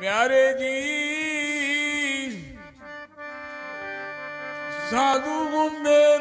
ਪਿਆਰੇ ਜੀ। ਸਾਧੂ ਹੁੰਦੇ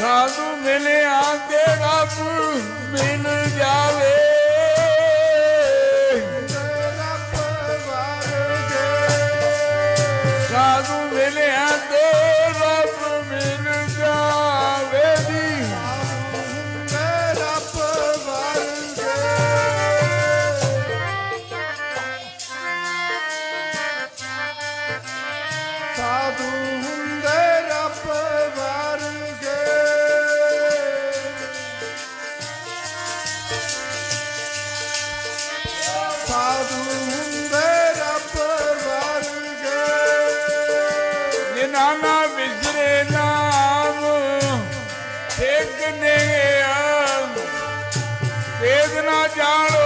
ਸਾਧੂ ਮਿਲਿਆ ਤੇ ਰੱਬ ਮਿਲ ਜਾਵੇ? ਰੱਬ ਸਾਧੂ ਮਿਲਿਆ ਤੇ ਰੱਬ ਮਿਲ ਜਾਵੇ ਜੀ? ਸਾਧੂ ਸਾਧੂ ਹੁੰਦੇ ਰੱਬ ਵਰਗੇ। ਜਿਨ੍ਹਾਂ ਨਾ ਵਿਸਰੇ ਨਾਮ ਠੇਕ ਨੇ ਆ ਨਾ ਜਾਣ